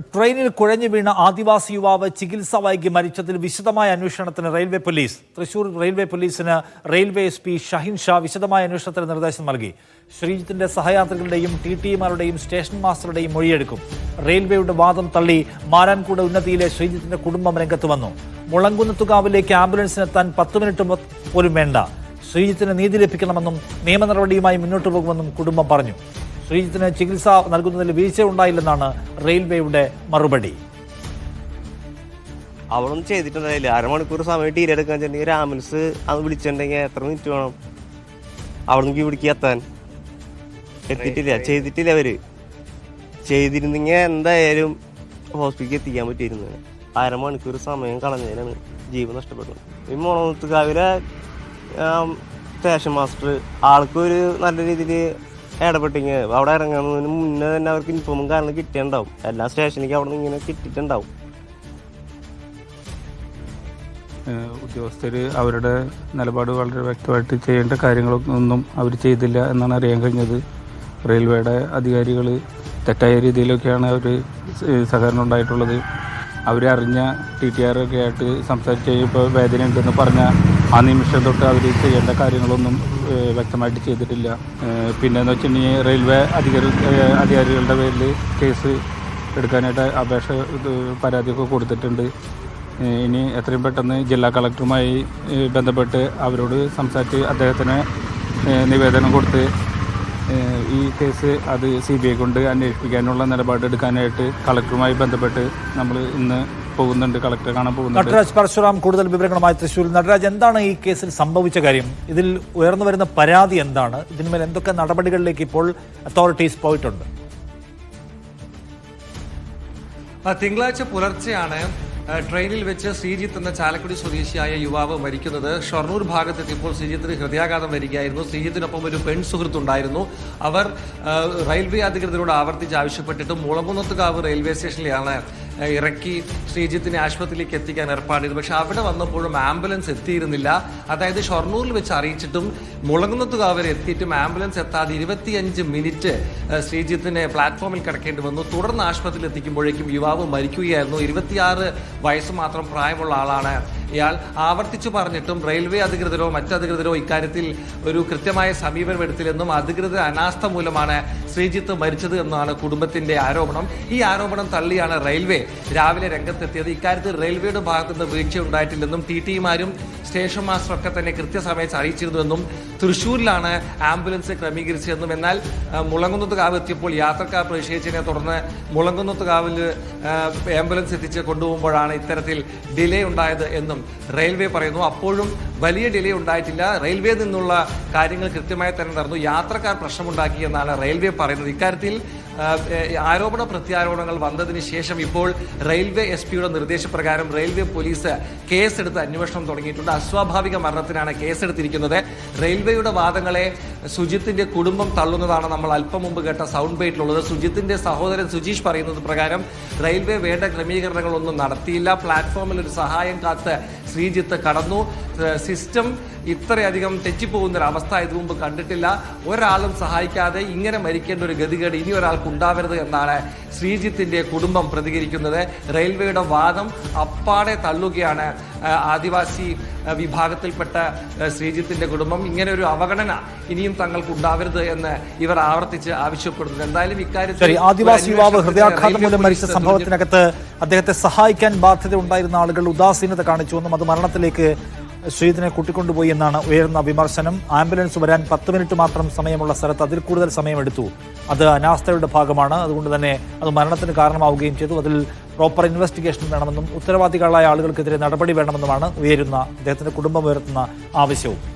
ട്രെയിനിൽ കുഴഞ്ഞു വീണ ആദിവാസി യുവാവ് ചികിത്സ വൈകി മരിച്ചതിൽ വിശദമായ അന്വേഷണത്തിന് റെയിൽവേ പോലീസ്. തൃശൂർ റെയിൽവേ പോലീസിന് railway S P Shahin Shah വിശദമായ അന്വേഷണത്തിന് നിർദ്ദേശം നൽകി. ശ്രീജിത്തിന്റെ സഹയാത്രികളുടെയും ടി ടിമാരുടെയും സ്റ്റേഷൻ മാസ്റ്ററുടെയും മൊഴിയെടുക്കും. റെയിൽവേയുടെ വാദം തള്ളി മാരാൻകൂട് ഉന്നതിയിലെ ശ്രീജിത്തിന്റെ കുടുംബം രംഗത്ത് വന്നു. മുളങ്കുന്നത്തുകാവിലേക്ക് ആംബുലൻസിനെത്താൻ പത്ത് മിനിറ്റ് പോലും വേണ്ട. ശ്രീജിത്തിന് നീതി ലഭിക്കണമെന്നും നിയമ നടപടിയുമായി മുന്നോട്ട് പോകുമെന്നും കുടുംബം പറഞ്ഞു. ശ്രീജിത്തിന് ചികിത്സ നൽകുന്നതിൽ വീഴ്ച ഉണ്ടായില്ലെന്നാണ് റെയിൽവേയുടെ മറുപടി. അവളൊന്നും ചെയ്തിട്ടുണ്ടായില്ല. അരമണിക്കൂർ സമയം ടീര എടുക്കാൻ വെച്ചിട്ടുണ്ടെങ്കിൽ ഒരു ആംബുലൻസ് അത് വിളിച്ചിട്ടുണ്ടെങ്കിൽ എത്ര മിനിറ്റ് വേണം? അവിടെ നിന്ന് ഇവിടേക്ക് എത്താൻ. എത്തിയിട്ടില്ല. ചെയ്തിട്ടില്ല അവർ. ചെയ്തിരുന്നെങ്കിൽ എന്തായാലും ഹോസ്പിറ്റലിൽ എത്തിക്കാൻ പറ്റിയിരുന്നു. അരമണിക്കൂർ സമയം കളഞ്ഞതിനാണ് ജീവൻ നഷ്ടപ്പെട്ടത്. ഈ മുളകുത്തുകാവിലെ സ്റ്റേഷൻ മാസ്റ്റർ ആൾക്കൊരു നല്ല രീതിയിൽ ഇടപെട്ടെങ്കിൽ അവിടെ ഇറങ്ങുന്നതിന് മുന്നേ തന്നെ അവർക്ക് ഇൻഫോമും കാരണം കിട്ടിയിട്ടുണ്ടാവും. എല്ലാ സ്റ്റേഷനിലേക്ക് അവിടെ നിന്ന് ഇങ്ങനെ കിട്ടിയിട്ടുണ്ടാവും. ഉദ്യോഗസ്ഥർ അവരുടെ നിലപാട് വളരെ വ്യക്തമായിട്ട് ചെയ്യേണ്ട കാര്യങ്ങളൊന്നും അവർ ചെയ്തില്ല എന്നാണ് അറിയാൻ കഴിഞ്ഞത്. റെയിൽവേയുടെ അധികാരികൾ തെറ്റായ രീതിയിലൊക്കെയാണ് അവർ സഹകരണം ഉണ്ടായിട്ടുള്ളത്. അവരറിഞ്ഞ ടി ടി ആറൊക്കെ ആയിട്ട് സംസാരിച്ച് കഴിയുമ്പോൾ വേദന ഉണ്ടെന്ന് പറഞ്ഞ ആ നിമിഷം തൊട്ട് അവർ ചെയ്യേണ്ട കാര്യങ്ങളൊന്നും വ്യക്തമായിട്ട് ചെയ്തിട്ടില്ല. പിന്നെ എന്ന് വെച്ചിട്ടുണ്ടെങ്കിൽ റെയിൽവേ അധികാരി അധികാരികളുടെ പേരിൽ കേസ് എടുക്കാനായിട്ട് അപേക്ഷ പരാതിയൊക്കെ കൊടുത്തിട്ടുണ്ട്. ഇനി എത്രയും പെട്ടെന്ന് ജില്ലാ കളക്ടറുമായി ബന്ധപ്പെട്ട് അവരോട് സംസാരിച്ച് അദ്ദേഹത്തിന് നിവേദനം കൊടുത്ത് ഈ കേസ് അത് സി ബി ഐ കൊണ്ട് അന്വേഷിപ്പിക്കാനുള്ള നിലപാടെടുക്കാനായിട്ട് കളക്ടറുമായി ബന്ധപ്പെട്ട് നമ്മൾ ഇന്ന് പോകുന്നുണ്ട്. കളക്ടറെ കാണാൻ പോകുന്നുണ്ട്. നടരാജ് പരശുറാം കൂടുതൽ വിവരങ്ങളുമായി തൃശ്ശൂർ നടരാജ് എന്താണ് ഈ കേസിൽ സംഭവിച്ച കാര്യം? ഇതിൽ ഉയർന്നു വരുന്ന പരാതി എന്താണ്? ഇതിന്മേൽ എന്തൊക്കെ നടപടികളിലേക്ക് ഇപ്പോൾ അതോറിറ്റീസ് പോയിട്ടുണ്ട്? ആ, തിങ്കളാഴ്ച പുലർച്ചെയാണ് ട്രെയിനിൽ വെച്ച് ശ്രീജിത്ത് എന്ന ചാലക്കുടി സ്വദേശിയായ യുവാവ് മരിക്കുന്നത് ഷൊർണൂർ ഭാഗത്തെത്തിയപ്പോൾ ശ്രീജിത്തിന് ഹൃദയാഘാതം വരികയായിരുന്നു. ശ്രീജിത്തിനൊപ്പം ഒരു പെൺ സുഹൃത്തുണ്ടായിരുന്നു. അവർ റെയിൽവേ അധികൃതരോട് ആവർത്തിച്ച് ആവശ്യപ്പെട്ടിട്ടും മുളകുന്നത്തുകാവ് റെയിൽവേ സ്റ്റേഷനിലാണ് ഇറക്കി ശ്രീജിത്തിനെ ആശുപത്രിയിലേക്ക് എത്തിക്കാൻ ഏർപ്പാട് ചെയ്തു പക്ഷെ അവിടെ വന്നപ്പോഴും ആംബുലൻസ് എത്തിയിരുന്നില്ല. അതായത് ഷൊർണൂരിൽ വെച്ച് അറിയിച്ചിട്ടും മുളങ്ങുന്നത്തുക വരെ എത്തിയിട്ടും ആംബുലൻസ് എത്താതെ ഇരുപത്തിയഞ്ച് മിനിറ്റ് ശ്രീജിത്തിനെ പ്ലാറ്റ്ഫോമിൽ കിടക്കേണ്ടി വന്നു. തുടർന്ന് ആശുപത്രിയിൽ എത്തിക്കുമ്പോഴേക്കും യുവാവ് മരിക്കുകയായിരുന്നു. ഇരുപത്തിയാറ് വയസ്സ് മാത്രം പ്രായമുള്ള ആളാണ് ഇയാൾ. ആവർത്തിച്ചു പറഞ്ഞിട്ടും റെയിൽവേ അധികൃതരോ മറ്റ് അധികൃതരോ ഇക്കാര്യത്തിൽ ഒരു കൃത്യമായ സമീപനം എടുത്തില്ലെന്നും അധികൃതർ അനാസ്ഥ മൂലമാണ് ശ്രീജിത്ത് മരിച്ചത് എന്നാണ് കുടുംബത്തിന്റെ ആരോപണം. ഈ ആരോപണം തള്ളിയാണ് റെയിൽവേ രാവിലെ രംഗത്തെത്തിയത്. ഇക്കാര്യത്തിൽ റെയിൽവേയുടെ ഭാഗത്തുനിന്ന് വീഴ്ച ഉണ്ടായിട്ടില്ലെന്നും ടി ടിമാരും സ്റ്റേഷൻ മാസ്റ്ററും ഒക്കെ തന്നെ കൃത്യസമയത്ത് അറിയിച്ചിരുന്നുവെന്നും തൃശ്ശൂരിലാണ് ആംബുലൻസ് ക്രമീകരിച്ചതെന്നും. എന്നാൽ മുളങ്കുന്നത്തുകാവ് മുളങ്കുന്നത്ത് കാവ് എത്തിയപ്പോൾ യാത്രക്കാർ പ്രതിഷേധിച്ചതിനെ തുടർന്ന് മുളങ്കുന്നത്ത് കാവിൽ ആംബുലൻസ് എത്തിച്ച് കൊണ്ടുപോകുമ്പോഴാണ് ഇത്തരത്തിൽ ഡിലേ ഉണ്ടായത് എന്നും റെയിൽവേ പറയുന്നു. അപ്പോഴും വലിയ ഡിലേ ഉണ്ടായിട്ടില്ല. റെയിൽവേ നിന്നുള്ള കാര്യങ്ങൾ കൃത്യമായി തന്നെ നടന്നു. യാത്രക്കാർ പ്രശ്നമുണ്ടാക്കി എന്നാണ് റെയിൽവേ പറയുന്നത്. ഇക്കാര്യത്തിൽ ആരോപണ പ്രത്യാരോപണങ്ങൾ വന്നതിന് ശേഷം ഇപ്പോൾ റെയിൽവേ എസ് പിയുടെ നിർദ്ദേശപ്രകാരം റെയിൽവേ പോലീസ് കേസെടുത്ത് അന്വേഷണം തുടങ്ങിയിട്ടുണ്ട്. അസ്വാഭാവിക മരണത്തിനാണ് കേസെടുത്തിരിക്കുന്നത്. റെയിൽവേയുടെ വാദങ്ങളെ സുജിത്തിന്റെ കുടുംബം തള്ളുന്നതാണ് നമ്മൾ അല്പം മുമ്പ് കേട്ട സൗണ്ട് ബൈറ്റിലുള്ളത്. സുജിത്തിന്റെ സഹോദരൻ സുജീഷ് പറയുന്നത് പ്രകാരം റെയിൽവേ വേണ്ട ക്രമീകരണങ്ങളൊന്നും നടത്തിയില്ല. പ്ലാറ്റ്ഫോമിൽ ഒരു സഹായം കാത്ത് ശ്രീജിത്ത് കടന്നു. സിസ്റ്റം ഇത്രയധികം തെറ്റിപ്പോകുന്ന ഒരു അവസ്ഥ ഇത് മുമ്പ് കണ്ടിട്ടില്ല. ഒരാളും സഹായിക്കാതെ ഇങ്ങനെ മരിക്കേണ്ട ഒരു ഗതികേട് ഇനി ഒരാൾക്ക് ഉണ്ടാവരുത് എന്നാണ് ശ്രീജിത്തിന്റെ കുടുംബം പ്രതികരിക്കുന്നത്. റെയിൽവേയുടെ വാദം അപ്പാടെ തള്ളുകയാണ് ആദിവാസി വിഭാഗത്തിൽപ്പെട്ട ശ്രീജിത്തിന്റെ കുടുംബം. ഇങ്ങനെ ഒരു അവഗണന ഇനിയും തങ്ങൾക്ക് ഉണ്ടാവരുത് എന്ന് ഇവർ ആവർത്തിച്ച് ആവശ്യപ്പെടുന്നു എന്തായാലും ഇക്കാര്യത്തിൽ ആദിവാസി യുവാവ് ഹൃദയാഘാതം മൂലം മരിച്ച സംഭവത്തിനകത്ത് അദ്ദേഹത്തെ സഹായിക്കാൻ ബാധ്യത ഉണ്ടായിരുന്ന ആളുകൾ ഉദാസീനത കാണിച്ചുവെന്നും അത് മരണത്തിലേക്ക് ശ്രീജിത്തിനെ കൂട്ടിക്കൊണ്ടുപോയി എന്നാണ് ഉയർന്ന വിമർശനം. ആംബുലൻസ് വരാൻ പത്ത് മിനിറ്റ് മാത്രം സമയമുള്ള സ്ഥലത്ത് അതിൽ കൂടുതൽ സമയമെടുത്തു. അത് അനാസ്ഥയുടെ ഭാഗമാണ്. അതുകൊണ്ട് തന്നെ അത് മരണത്തിന് കാരണമാവുകയും ചെയ്തു. അതിൽ പ്രോപ്പർ ഇൻവെസ്റ്റിഗേഷൻ വേണമെന്നും ഉത്തരവാദികളായ ആളുകൾക്കെതിരെ നടപടി വേണമെന്നുമാണ് ഉയരുന്ന അദ്ദേഹത്തിന്റെ കുടുംബം ഉയർത്തുന്ന ആവശ്യവും.